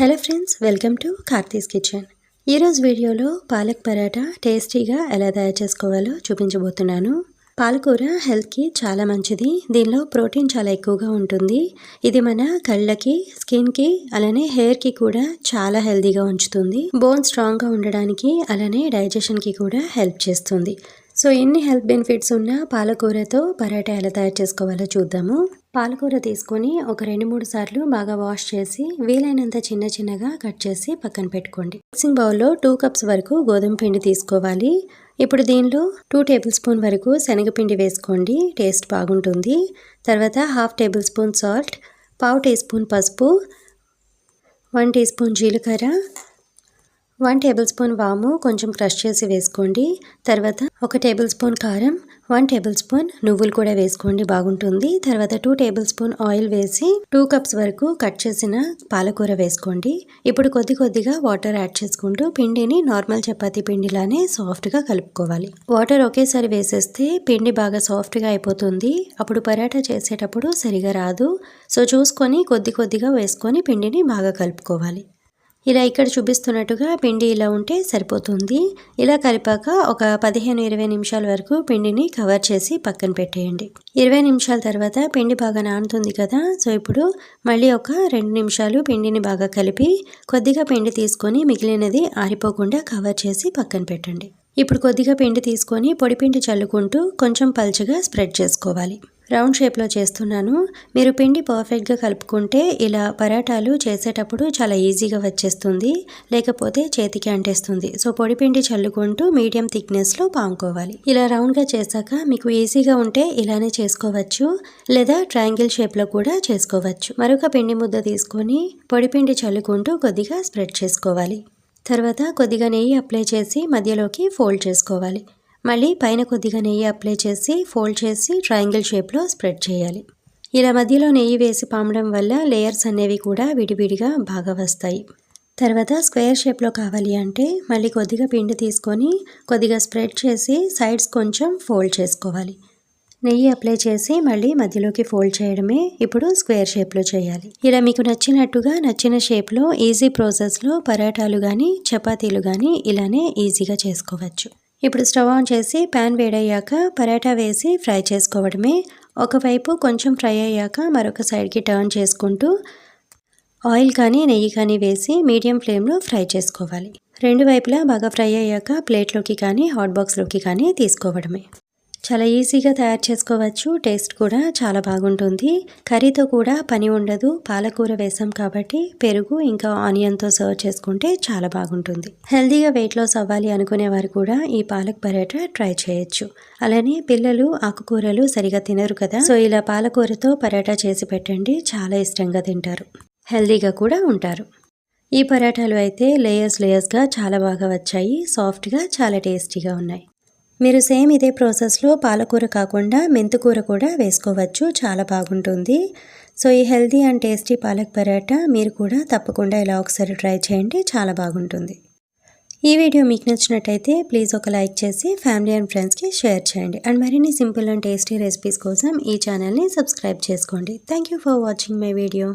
Hello friends welcome to Karthi's kitchen. ఈరోజు వీడియోలో పాలక్ పరాటా టేస్టీగా ఎలా తయారు చేసుకోవాలో చూపించబోతున్నాను. పాలకూర హెల్త్కి చాలా మంచిది. దీనిలో ప్రోటీన్ చాలా ఎక్కువగా ఉంటుంది. ఇది మన కళ్ళకి స్కిన్కి అలానే హెయిర్కి కూడా చాలా హెల్తీగా ఉంచుతుంది. బోన్ స్ట్రాంగ్గా ఉండడానికి అలానే డైజెషన్కి కూడా హెల్ప్ చేస్తుంది. సో ఎన్ని హెల్త్ బెనిఫిట్స్ ఉన్న పాలకూరతో పరాటా ఎలా తయారు చేసుకోవాలో చూద్దాము. పాలకూర తీసుకొని ఒక రెండు మూడు సార్లు బాగా వాష్ చేసి వీలైనంత చిన్న చిన్నగా కట్ చేసి పక్కన పెట్టుకోండి. మిక్సింగ్ బౌల్లో టూ కప్స్ వరకు గోధుమ పిండి తీసుకోవాలి. ఇప్పుడు దీనిలో టూ టేబుల్ స్పూన్ వరకు శనగపిండి వేసుకోండి. టేస్ట్ బాగుంటుంది. తర్వాత హాఫ్ టేబుల్ స్పూన్ సాల్ట్ పావు టీ స్పూన్ పసుపు వన్ టీ స్పూన్ జీలకర్ర వన్ టేబుల్ స్పూన్ వాము కొంచెం క్రష్ చేసి వేసుకోండి. తర్వాత ఒక టేబుల్ స్పూన్ కారం వన్ టేబుల్ స్పూన్ నువ్వులు కూడా వేసుకోండి బాగుంటుంది. తర్వాత టూ టేబుల్ స్పూన్ ఆయిల్ వేసి టూ కప్స్ వరకు కట్ చేసిన పాలకూర వేసుకోండి. ఇప్పుడు కొద్ది కొద్దిగా వాటర్ యాడ్ చేసుకుంటూ పిండిని నార్మల్ చపాతీ పిండిలానే సాఫ్ట్గా కలుపుకోవాలి. వాటర్ ఒకేసారి వేసేస్తే పిండి బాగా సాఫ్ట్గా అయిపోతుంది. అప్పుడు పరాటా చేసేటప్పుడు సరిగా రాదు. సో చూసుకొని కొద్ది కొద్దిగా వేసుకొని పిండిని బాగా కలుపుకోవాలి. ఇలా ఇక్కడ చూపిస్తున్నట్టుగా పిండి ఇలా ఉంటే సరిపోతుంది. ఇలా కలిపాక ఒక పదిహేను ఇరవై నిమిషాల వరకు పిండిని కవర్ చేసి పక్కన పెట్టేయండి. ఇరవై నిమిషాల తర్వాత పిండి బాగా నానుతుంది కదా సో ఇప్పుడు మళ్ళీ ఒక రెండు నిమిషాలు పిండిని బాగా కలిపి కొద్దిగా పిండి తీసుకొని మిగిలినది ఆరిపోకుండా కవర్ చేసి పక్కన పెట్టండి. ఇప్పుడు కొద్దిగా పిండి తీసుకొని పొడి పిండి చల్లుకుంటూ కొంచెం పల్చగా స్ప్రెడ్ చేసుకోవాలి. రౌండ్ షేప్లో చేస్తున్నాను. మీరు పిండి పర్ఫెక్ట్గా కలుపుకుంటే ఇలా పరాటాలు చేసేటప్పుడు చాలా ఈజీగా వచ్చేస్తుంది. లేకపోతే చేతికి అంటేస్తుంది. సో పొడి పిండి చల్లుకుంటూ మీడియం థిక్నెస్లో పాముకోవాలి. ఇలా రౌండ్గా చేశాక మీకు ఈజీగా ఉంటే ఇలానే చేసుకోవచ్చు. లేదా ట్రయాంగిల్ షేప్లో కూడా చేసుకోవచ్చు. మరొక పిండి ముద్ద తీసుకొని పొడి పిండి చల్లుకుంటూ కొద్దిగా స్ప్రెడ్ చేసుకోవాలి. తర్వాత కొద్దిగా నెయ్యి అప్లై చేసి మధ్యలోకి ఫోల్డ్ చేసుకోవాలి. మళ్ళీ పైన కొద్దిగా నెయ్యి అప్లై చేసి ఫోల్డ్ చేసి ట్రయాంగిల్ షేప్లో స్ప్రెడ్ చేయాలి. ఇలా మధ్యలో నెయ్యి వేసి పామడం వల్ల లేయర్స్ అనేవి కూడా విడివిడిగా బాగా వస్తాయి. తర్వాత స్క్వేర్ షేప్లో కావాలి అంటే మళ్ళీ కొద్దిగా పిండి తీసుకొని కొద్దిగా స్ప్రెడ్ చేసి సైడ్స్ కొంచెం ఫోల్డ్ చేసుకోవాలి. నెయ్యి అప్లై చేసి మళ్ళీ మధ్యలోకి ఫోల్డ్ చేయడమే ఇప్పుడు స్క్వేర్ షేప్లో చేయాలి. ఇలా మీకు నచ్చినట్టుగా నచ్చిన షేప్లో ఈజీ ప్రాసెస్లో పరాటాలు కానీ చపాతీలు కానీ ఇలానే ఈజీగా చేసుకోవచ్చు. ఇప్పుడు స్టవ్ ఆన్ చేసి ప్యాన్ వేడయ్యాక పరాటా వేసి ఫ్రై చేసుకోవడమే. ఒకవైపు కొంచెం ఫ్రై అయ్యాక మరొక సైడ్కి టర్న్ చేసుకుంటూ ఆయిల్ కానీ నెయ్యి కానీ వేసి మీడియం ఫ్లేమ్లో ఫ్రై చేసుకోవాలి. రెండు వైపులా బాగా ఫ్రై అయ్యాక ప్లేట్లోకి కానీ హాట్ బాక్స్లోకి కానీ తీసుకోవడమే. చాలా ఈజీగా తయారు చేసుకోవచ్చు. టేస్ట్ కూడా చాలా బాగుంటుంది. కర్రీతో కూడా పని ఉండదు. పాలకూర వేసాం కాబట్టి పెరుగు ఇంకా ఆనియన్తో సర్వ్ చేసుకుంటే చాలా బాగుంటుంది. హెల్దీగా వెయిట్ లాస్ అవ్వాలి అనుకునే వారు కూడా ఈ పాలక్ పరాటా ట్రై చేయొచ్చు. అలానే పిల్లలు ఆకుకూరలు సరిగా తినరు కదా సో ఇలా పాలకూరతో పరాటా చేసి పెట్టండి. చాలా ఇష్టంగా తింటారు. హెల్దీగా కూడా ఉంటారు. ఈ పరాటాలు అయితే లేయర్స్ లేయర్స్గా చాలా బాగా వచ్చాయి. సాఫ్ట్గా చాలా టేస్టీగా ఉన్నాయి. మీరు సేమ్ ఇదే ప్రాసెస్లో పాలకూర కాకుండా మెంతుకూర కూడా వేసుకోవచ్చు. చాలా బాగుంటుంది. సో ఈ healthy and tasty palak paratha మీరు కూడా తప్పకుండా ఇలా ఒకసారి ట్రై చేయండి. చాలా బాగుంటుంది. ఈ వీడియో మీకు నచ్చినట్టయితే ప్లీజ్ ఒక లైక్ చేసి ఫ్యామిలీ అండ్ ఫ్రెండ్స్కి షేర్ చేయండి. అండ్ మరిన్ని సింపుల్ అండ్ టేస్టీ రెసిపీస్ కోసం ఈ ఛానల్ని సబ్స్క్రైబ్ చేసుకోండి. Thank for watching my video.